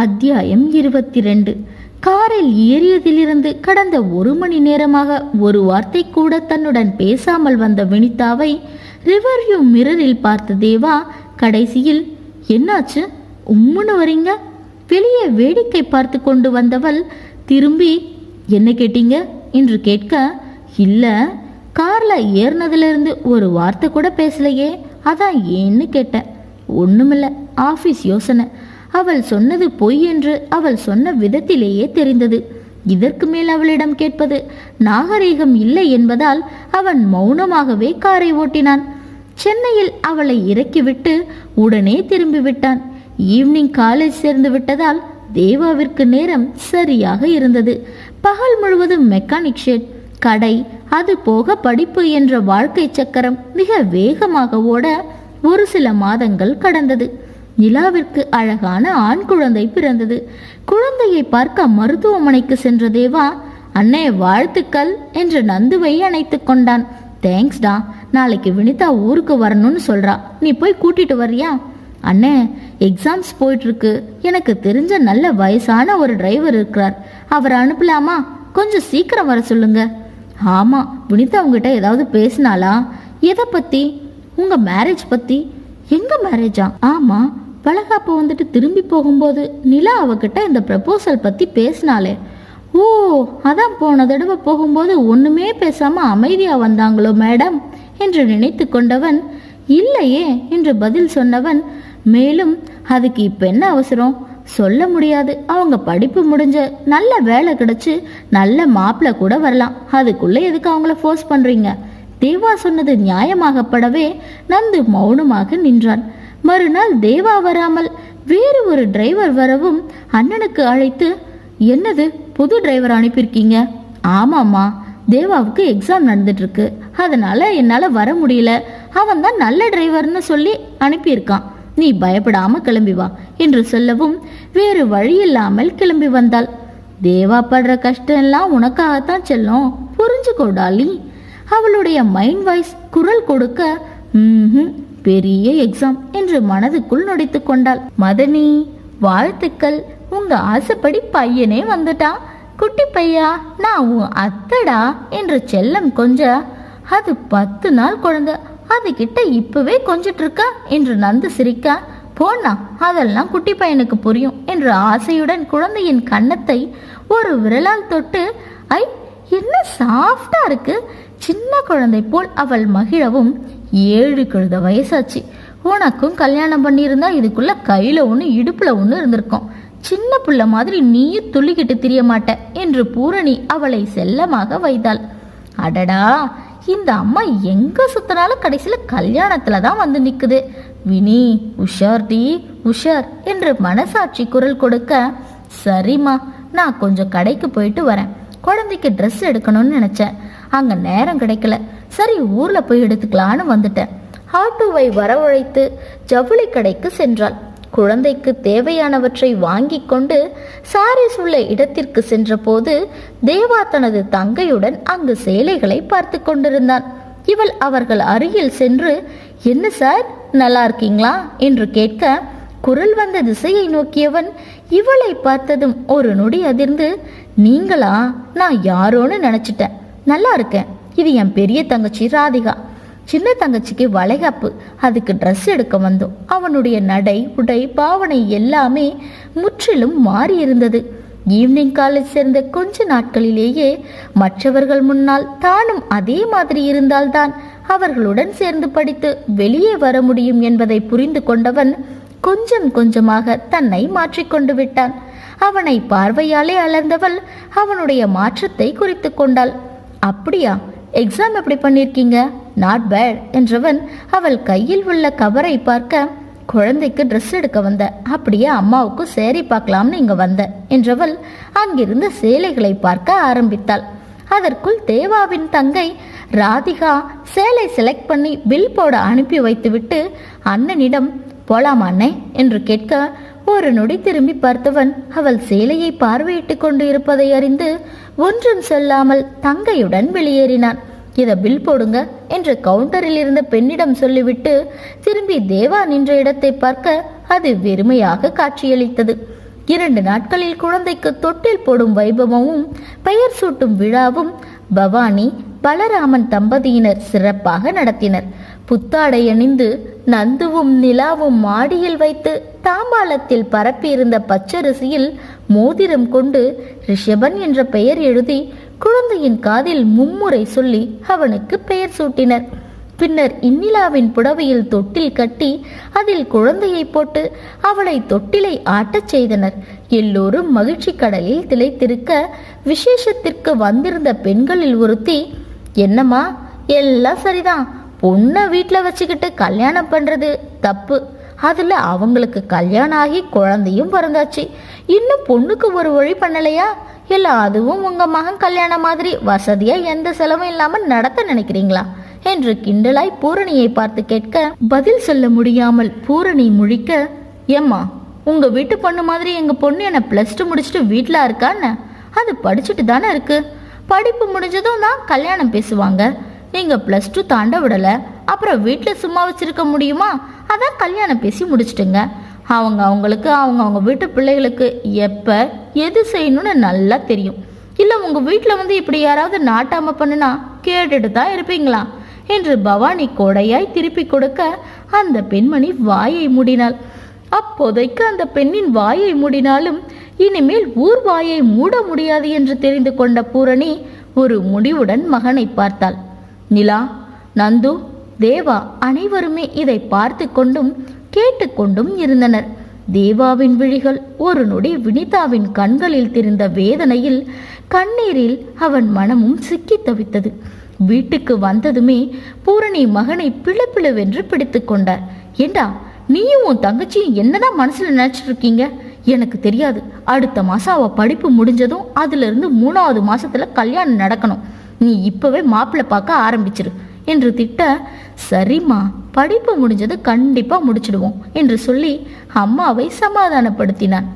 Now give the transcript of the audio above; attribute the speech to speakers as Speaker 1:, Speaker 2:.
Speaker 1: அத்தியாயம் இருபத்தி ரெண்டு காரில் ஏறியதிலிருந்து கடந்த ஒரு மணி நேரமாக ஒரு வார்த்தை கூட தன்னுடன் பேசாமல் வந்த வினிதாவை ரிவர்வியூ மிரரில் பார்த்த தேவா கடைசியில் என்னாச்சு? உம்முன்னு வரீங்க? வெளியே வேடிக்கை பார்த்து கொண்டு வந்தவள் திரும்பி என்ன கேட்டீங்க? என்று கேட்க இல்லை கார்ல ஏறினதுல ஒரு வார்த்தை கூட பேசலையே அதான் ஏன்னு கேட்டேன். ஒண்ணுமில்ல ஆஃபீஸ் யோசனை. அவள் சொன்னது பொய் என்று அவள் சொன்ன விதத்திலேயே தெரிந்தது. இதற்கு மேல் அவளிடம் கேட்பது நாகரீகம் இல்லை என்பதால் அவன் மௌனமாகவே காரை ஓட்டினான். சென்னையில் அவளை இறக்கிவிட்டு உடனே திரும்பி விட்டான் ஈவினிங் காலேஜ் சேர்ந்து விட்டதால் தேவாவிற்கு நேரம் சரியாக இருந்தது. பகல் முழுவதும் மெக்கானிக் ஷெட் கடை அது போக படிப்பு என்ற வாழ்க்கை சக்கரம் மிக வேகமாக ஓட ஒரு சில மாதங்கள் கடந்தது. நிலாவிற்கு அழகான ஆண் குழந்தை பிறந்தது. குழந்தையை பார்க்க மருத்துவமனைக்கு சென்ற தேவா அண்ணே வாழ்த்துக்கள் என்று நந்துவை அணைத்து கொண்டான். தேங்க்ஸ்டா நாளைக்கு வினிதா ஊருக்கு வரணும்னு சொல்றா. நீ போய் கூட்டிட்டு வர்றியா? அண்ணே எக்ஸாம்ஸ் போயிட்டுருக்கு. எனக்கு தெரிஞ்ச நல்ல வயசான ஒரு டிரைவர் இருக்கிறார். அவரை அனுப்பலாமா? கொஞ்சம் சீக்கிரம் வர சொல்லுங்க. ஆமாம் வினிதா உங்ககிட்ட ஏதாவது பேசினாளா? எதை பற்றி உங்கள் மேரேஜ் பற்றி எங்கள் மேரேஜா? ஆமாம் வளகாப்பு வந்துட்டு திரும்பி போகும்போது நிலா அவகிட்ட இந்த ப்ரப்போசல் பற்றி பேசினாலே ஓ அதான் போன தடவை போகும்போது ஒன்றுமே பேசாமல் அமைதியாக வந்தாங்களோ மேடம் என்று நினைத்து கொண்டவன் இல்லையே என்று பதில் சொன்னவன் மேலும் அதுக்கு இப்போ என்ன அவசரம்? சொல்ல முடியாது. அவங்க படிப்பு முடிஞ்ச நல்ல வேலை கிடச்சி நல்ல மாப்பிள்ளை கூட வரலாம். அதுக்குள்ளே எதுக்கு அவங்கள ஃபோர்ஸ் பண்ணுறீங்க தேவா சொன்னது நியாயமாகப்படவே நந்து மௌனமாக நின்றான். மறுநாள் தேவா வராமல் வேறு ஒரு டிரைவர் வரவும் அண்ணனுக்கு அழைத்து என்னது? புது டிரைவர் அனுப்பியிருக்கீங்க? ஆமாம்மா தேவாவுக்கு எக்ஸாம் நடந்துட்டுருக்கு. அதனால் என்னால் வர முடியல. அவன் தான் நல்ல டிரைவர்னு சொல்லி அனுப்பியிருக்கான். நீ பயப்படாமல் கிளம்பி வா என்று சொல்லவும் வேறு வழி இல்லாமல் கிளம்பி வந்தாள். தேவா படுற கஷ்டம் எல்லாம் உனக்காகத்தான் செல்லும். புரிஞ்சுக்கோ டாலி அவளுடைய மைண்ட் வாய்ஸ் குரல் கொடுக்க ம் பெரிய எக்ஸாம் என்று மனதுக்குள் நொடித்து கொண்டாள். மதனி வாழ்த்துக்கள். உங்க ஆசைப்படி பையனே வந்துட்டான் குட்டி பையா நான் உன் அத்தடா என்று செல்லம் கொஞ்ச. அது பத்து நாள் குழந்த. அது கிட்ட இப்பவே கொஞ்சிட்டு இருக்கா என்று நந்து சிரிக்க. போனா அதெல்லாம் குட்டி பையனுக்கு புரியும் என்று ஆசையுடன் குழந்தையின் கன்னத்தை ஒரு விரலால் தொட்டு ஐ என்ன சாஃப்டா இருக்கு. சின்ன குழந்தை போல் அவள் மகிழவும். ஏழு கழுத வயசாச்சு. உனக்கும் கல்யாணம் பண்ணியிருந்தா இதுக்குள்ள கையில ஒன்று இடுப்புல ஒன்று இருந்திருக்கும். சின்ன பிள்ளை மாதிரி நீயும் துள்ளிக்கிட்டு தெரிய மாட்ட என்று பூரணி அவளை செல்லமாக வைத்தாள். அடடா இந்த அம்மா எங்க சுத்தினாலும் கடைசியில் கல்யாணத்துல தான் வந்து நிற்குது வினி உஷார் டி உஷார் என்று மனசாட்சி குரல் கொடுக்க சரிம்மா நான் கொஞ்சம் கடைக்கு போயிட்டு வரேன். குழந்தைக்கு ட்ரெஸ் எடுக்கணும்னு நினச்சேன். அங்கே நேரம் கிடைக்கல. சரி ஊரில் போய் எடுத்துக்கலான்னு வந்துட்டேன். ஆட்டோவை வரவழைத்து ஜவுளி கடைக்கு சென்றாள். குழந்தைக்கு தேவையானவற்றை வாங்கி கொண்டு சாரீஸ் உள்ள இடத்திற்கு சென்றபோது தேவா தனது தங்கையுடன் அங்கு சேலைகளை பார்த்து கொண்டிருந்தான். இவள் அவர்கள் அருகில் சென்று என்ன சார் நல்லா இருக்கீங்களா? என்று கேட்க குரல் வந்த திசையை நோக்கியவன் இவளை பார்த்ததும் ஒரு நொடி அதிர்ந்து நீங்களா? நான் யாரோன்னு நினச்சிட்டேன். நல்லா இருக்கேன். இது என் பெரிய தங்கச்சி ராதிகா. சின்ன தங்கச்சிக்கு வளைகாப்பு. அதுக்கு ட்ரெஸ் எடுக்க வந்தோம். அவனுடைய நடை உடை பாவனை எல்லாமே முற்றிலும் மாறி இருந்தது. ஈவினிங் காலேஜ் சேர்ந்த கொஞ்ச நாட்களிலேயே மற்றவர்கள் முன்னால் தானும் அதே மாதிரி இருந்தால்தான் அவர்களுடன் சேர்ந்து படித்து வெளியே வர முடியும் என்பதை புரிந்து கொண்டவன் கொஞ்சம் கொஞ்சமாக தன்னை மாற்றிக்கொண்டு விட்டான். அவனை பார்வையாலே அலர்ந்தவள் அவனுடைய மாற்றத்தை குறித்து கொண்டாள். அப்படியா? எக்ஸாம் எப்படி பண்ணியிருக்கீங்க நாட் பேட் என்றவன் அவள் கையில் உள்ள கவரை பார்க்க குழந்தைக்கு ட்ரெஸ் எடுக்க வந்த. அப்படியே அம்மாவுக்கு சேரி பார்க்கலாம்னு இங்கே வந்த என்றவள் அங்கிருந்த சேலைகளை பார்க்க ஆரம்பித்தாள். அதற்குள் தேவாவின் தங்கை ராதிகா சேலை செலக்ட் பண்ணி பில் போட அனுப்பி வைத்துவிட்டு அண்ணனிடம் போலாமா அண்ணே? என்று கேட்க ஒரு நொடி திரும்பி பார்த்தவன் அவள் சேலையை பார்வையிட்டு கொண்டு இருப்பதை அறிந்து ஒன்றும் சொல்லாமல் தங்கையுடன் வெளியேறினான். இத பில் போடுங்க என்று கவுண்டரில் இருந்த பெண்ணிடம் சொல்லிவிட்டு திரும்பி தேவா நின்ற இடத்தை பார்க்க அது வெறுமையாக காட்சியளித்தது. இரண்டு நாட்களில் குழந்தைக்கு தொட்டில் போடும் வைபவமும் பெயர் சூட்டும் விழாவும் பவானி பலராமன் தம்பதியினர் சிறப்பாக நடத்தினர். புத்தாடை அணிந்து நந்துவும் நிலாவும் மாடியில் வைத்து தாம்பாளத்தில் பரப்பியிருந்த பச்சரிசியில் மோதிரம் கொண்டு ரிஷபன் என்ற பெயர் எழுதி குழந்தையின் காதில் மும்முறை சொல்லி அவனுக்கு பெயர் சூட்டினர். பின்னர் இந்நிலாவின் புடவையில் தொட்டில் கட்டி அதில் குழந்தையை போட்டு அவளை தொட்டிலை ஆட்டச் செய்தனர். எல்லோரும் மகிழ்ச்சி கடலில் திளைத்திருக்க விசேஷத்திற்கு வந்திருந்த பெண்களில் ஒருத்தி என்னம்மா எல்லாம் சரிதான் பொண்ணை வீட்டில் வச்சுக்கிட்டு கல்யாணம் பண்ணுறது தப்பு. அதில் அவங்களுக்கு கல்யாணம் ஆகி குழந்தையும் பிறந்தாச்சு. இன்னும் பொண்ணுக்கு ஒரு வழி பண்ணலையா? இல்லை அதுவும் உங்கள் மகன் கல்யாணம் மாதிரி வசதியாக எந்த செலவும் இல்லாமல் நடத்த நினைக்கிறீங்களா? என்று கிண்டலாய் பூரணியை பார்த்து கேட்க பதில் சொல்ல முடியாமல் பூரணி முழிக்க ஏம்மா உங்கள் வீட்டு பொண்ணு மாதிரி எங்கள் பொண்ணு என்னை ப்ளஸ் டூ முடிச்சுட்டு வீட்டில் இருக்கான்னு? அது படிச்சுட்டு தானே இருக்குது படிப்பு முடிஞ்சதும் தான் கல்யாணம் பேசுவாங்க. நீங்கள் ப்ளஸ் டூ தாண்ட விடல. அப்புறம் வீட்டில் சும்மா வச்சிருக்க முடியுமா? அதான் கல்யாணம் பேசி முடிச்சிட்டுங்க. அவங்க அவங்களுக்கு அவங்க அவங்க வீட்டு பிள்ளைகளுக்கு எப்போ எது செய்யணும்னு நல்லா தெரியும். இல்லை உங்கள் வீட்டில் வந்து இப்படி யாராவது நாட்டாமல் பண்ணுனா கேட்டுட்டு தான் இருப்பீங்களா? என்று பவானி கொடையாய் திருப்பி கொடுக்க அந்த பெண்மணி வாயை மூடினாள். அப்போதைக்கு அந்த பெண்ணின் வாயை மூடினாலும் இனிமேல் ஊர் வாயை மூட முடியாது என்று தெரிந்து கொண்ட பூரணி ஒரு முடிவுடன் மகனை பார்த்தாள். நிலா நந்து தேவா அனைவருமே இதை பார்த்து கொண்டும் கேட்டுக்கொண்டும் இருந்தனர். தேவாவின் விழிகள் ஒரு நொடி வினிதாவின் கண்களில் தெரிந்த வேதனையில் கண்ணீரில் அவன் மனமும் சிக்கி தவித்தது. வீட்டுக்கு வந்ததுமே பூரணி மகனை பிளப்பிளவென்று பிடித்து கொண்டார். ஏண்டா நீயும் உன் தங்கச்சியும் என்னதான் மனசுல நினைச்சிட்டு இருக்கீங்க? எனக்கு தெரியாது. அடுத்த மாசம் அவ படிப்பு முடிஞ்சதும் அதுல இருந்து மூணாவது மாசத்துல கல்யாணம் நடக்கணும். நீ இப்போவே மாப்பிள்ளை பார்க்க ஆரம்பிச்சிரு என்று திட்ட சரிம்மா படிப்பு முடிஞ்சது கண்டிப்பாக முடிச்சிடுவோம் என்று சொல்லி அம்மாவை சமாதானப்படுத்தினான்.